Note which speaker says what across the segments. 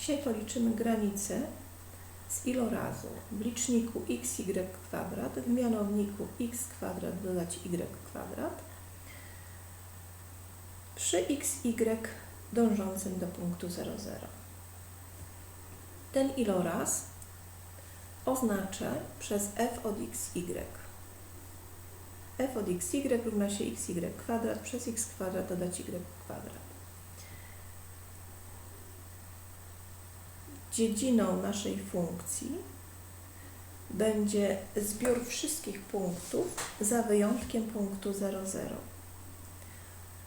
Speaker 1: Dzisiaj policzymy granicę z ilorazu w liczniku xy kwadrat, w mianowniku x kwadrat dodać y kwadrat przy xy dążącym do punktu 0,0. Ten iloraz oznaczę przez f od xy. f od xy równa się xy kwadrat przez x kwadrat dodać y kwadrat. Dziedziną naszej funkcji będzie zbiór wszystkich punktów za wyjątkiem punktu 0,0.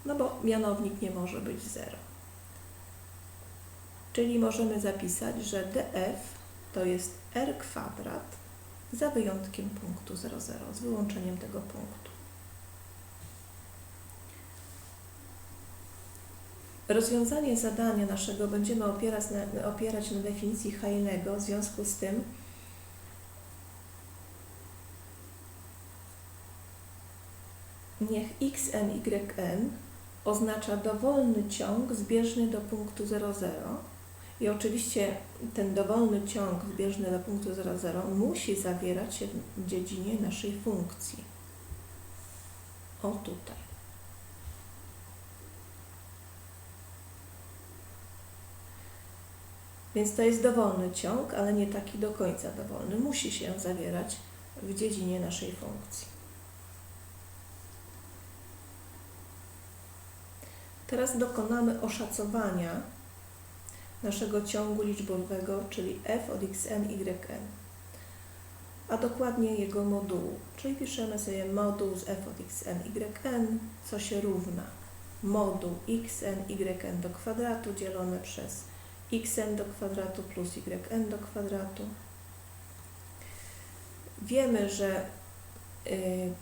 Speaker 1: No bo mianownik nie może być 0. Czyli możemy zapisać, że df to jest r kwadrat za wyjątkiem punktu 0,0, z wyłączeniem tego punktu. Rozwiązanie zadania naszego będziemy opierać na, opierać na definicji Heinego, w związku z tym niech xn, oznacza dowolny ciąg zbieżny do punktu 0,0 i oczywiście ten dowolny ciąg zbieżny do punktu 0,0 musi zawierać się w dziedzinie naszej funkcji. O tutaj. Więc to jest dowolny ciąg, ale nie taki do końca dowolny. Musi się zawierać w dziedzinie naszej funkcji. Teraz dokonamy oszacowania naszego ciągu liczbowego, czyli f od xn, yn, a dokładnie jego modułu. Czyli piszemy sobie moduł z f od xn, yn, co się równa moduł xn, yn do kwadratu dzielone przez xn do kwadratu plus yn do kwadratu. Wiemy, że y,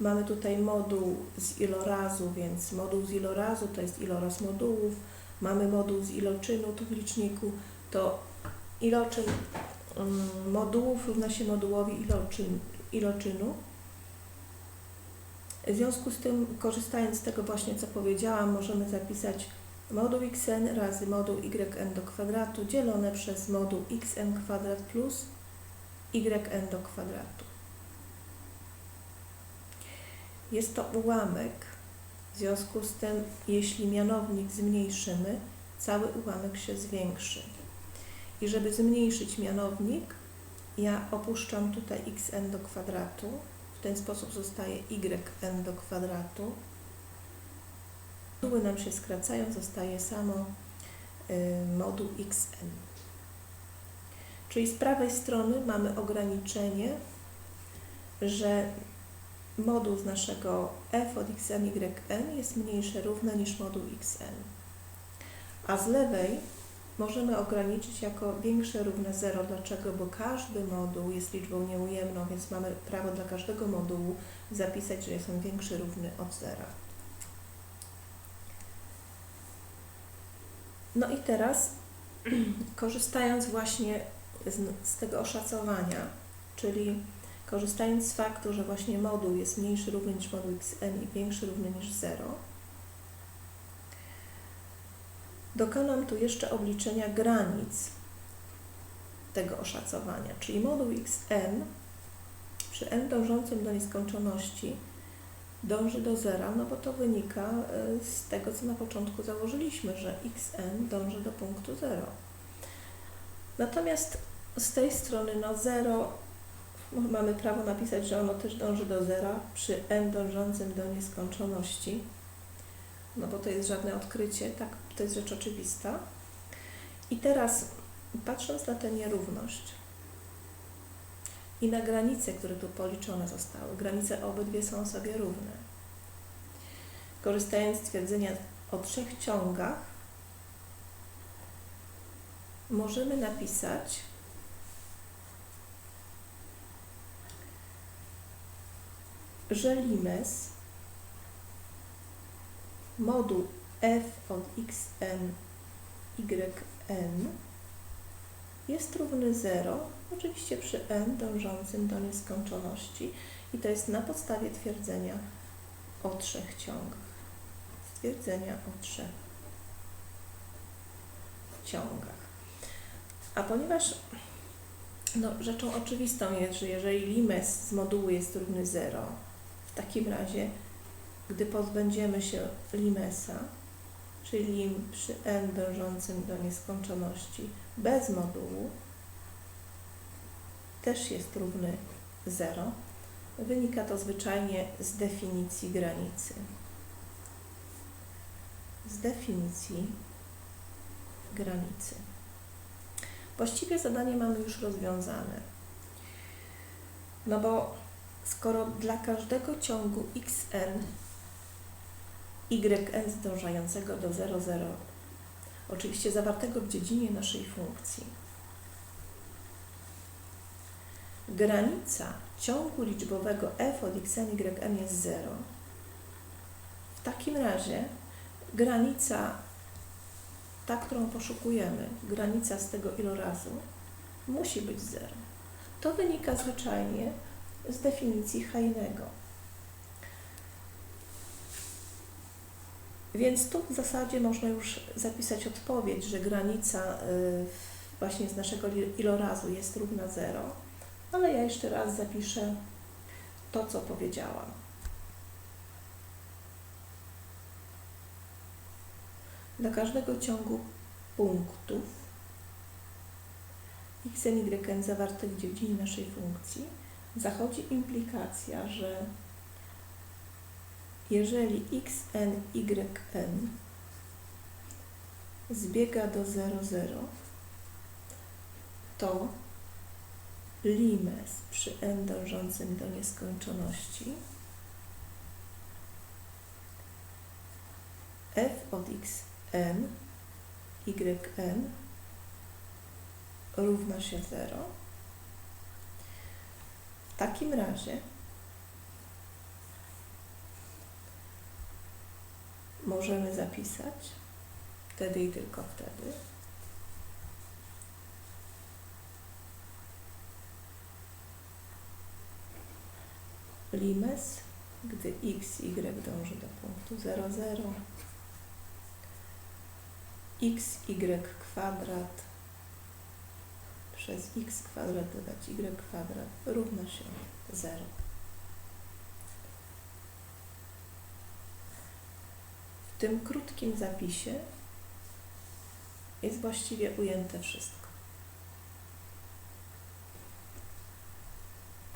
Speaker 1: mamy tutaj moduł z ilorazu, więc moduł z ilorazu to jest iloraz modułów. Mamy moduł z iloczynu tu w liczniku, to iloczyn y, modułów równa się modułowi iloczyn, iloczynu. W związku z tym, korzystając z tego właśnie, co powiedziałam, możemy zapisać moduł xn razy moduł yn do kwadratu dzielone przez moduł xn kwadrat plus yn do kwadratu. Jest to ułamek, w związku z tym, jeśli mianownik zmniejszymy, cały ułamek się zwiększy. I żeby zmniejszyć mianownik, ja opuszczam tutaj xn do kwadratu, w ten sposób zostaje yn do kwadratu Moduły nam się skracają, zostaje samo y, moduł xn. Czyli z prawej strony mamy ograniczenie, że moduł z naszego f od xn yn jest mniejsze równe niż moduł xn. A z lewej możemy ograniczyć jako większe równe 0. Dlaczego? Bo każdy moduł jest liczbą nieujemną, więc mamy prawo dla każdego modułu zapisać, że jest on większy równy od 0. No i teraz, korzystając właśnie z, z tego oszacowania, czyli korzystając z faktu, że właśnie moduł jest mniejszy równy niż moduł xn i większy równy niż 0, dokonam tu jeszcze obliczenia granic tego oszacowania, czyli moduł xn przy n dążącym do nieskończoności dąży do zera, no bo to wynika e, z tego, co na początku założyliśmy, że xn dąży do punktu 0. Natomiast z tej strony no 0 mamy prawo napisać, że ono też dąży do zera przy n dążącym do nieskończoności, no bo to jest żadne odkrycie, tak, to jest rzecz oczywista. I teraz patrząc na tę nierówność, i na granice, które tu policzone zostały. Granice obydwie są sobie równe. Korzystając z twierdzenia o trzech ciągach, możemy napisać że limes moduł f od xn yn jest równy 0 oczywiście przy n dążącym do nieskończoności i to jest na podstawie twierdzenia o trzech ciągach. Stwierdzenia o trzech ciągach. A ponieważ no, rzeczą oczywistą jest, że jeżeli limes z modułu jest równy 0, w takim razie, gdy pozbędziemy się limesa, czyli przy n dążącym do nieskończoności bez modułu, też jest równy 0. Wynika to zwyczajnie z definicji granicy. Z definicji granicy. Właściwie zadanie mamy już rozwiązane. No bo skoro dla każdego ciągu xn yn zdążającego do 0, 0, oczywiście zawartego w dziedzinie naszej funkcji, granica ciągu liczbowego f od xn yn jest 0, w takim razie granica, ta, którą poszukujemy, granica z tego ilorazu, musi być 0. To wynika zwyczajnie z definicji Heinego. Więc tu w zasadzie można już zapisać odpowiedź, że granica y, właśnie z naszego ilorazu jest równa 0, ale ja jeszcze raz zapiszę to, co powiedziałam. Dla każdego ciągu punktów x, y, zawartych w dziedzinie naszej funkcji zachodzi implikacja, że jeżeli x, n, y, n zbiega do 0, 0, to limes przy n dążącym do nieskończoności f od x n yn równa się 0. W takim razie możemy zapisać. Wtedy i tylko wtedy. Limes, gdy x, y dąży do punktu 0, 0 x, y kwadrat przez x kwadrat dodać y kwadrat równa się 0. tym krótkim zapisie jest właściwie ujęte wszystko.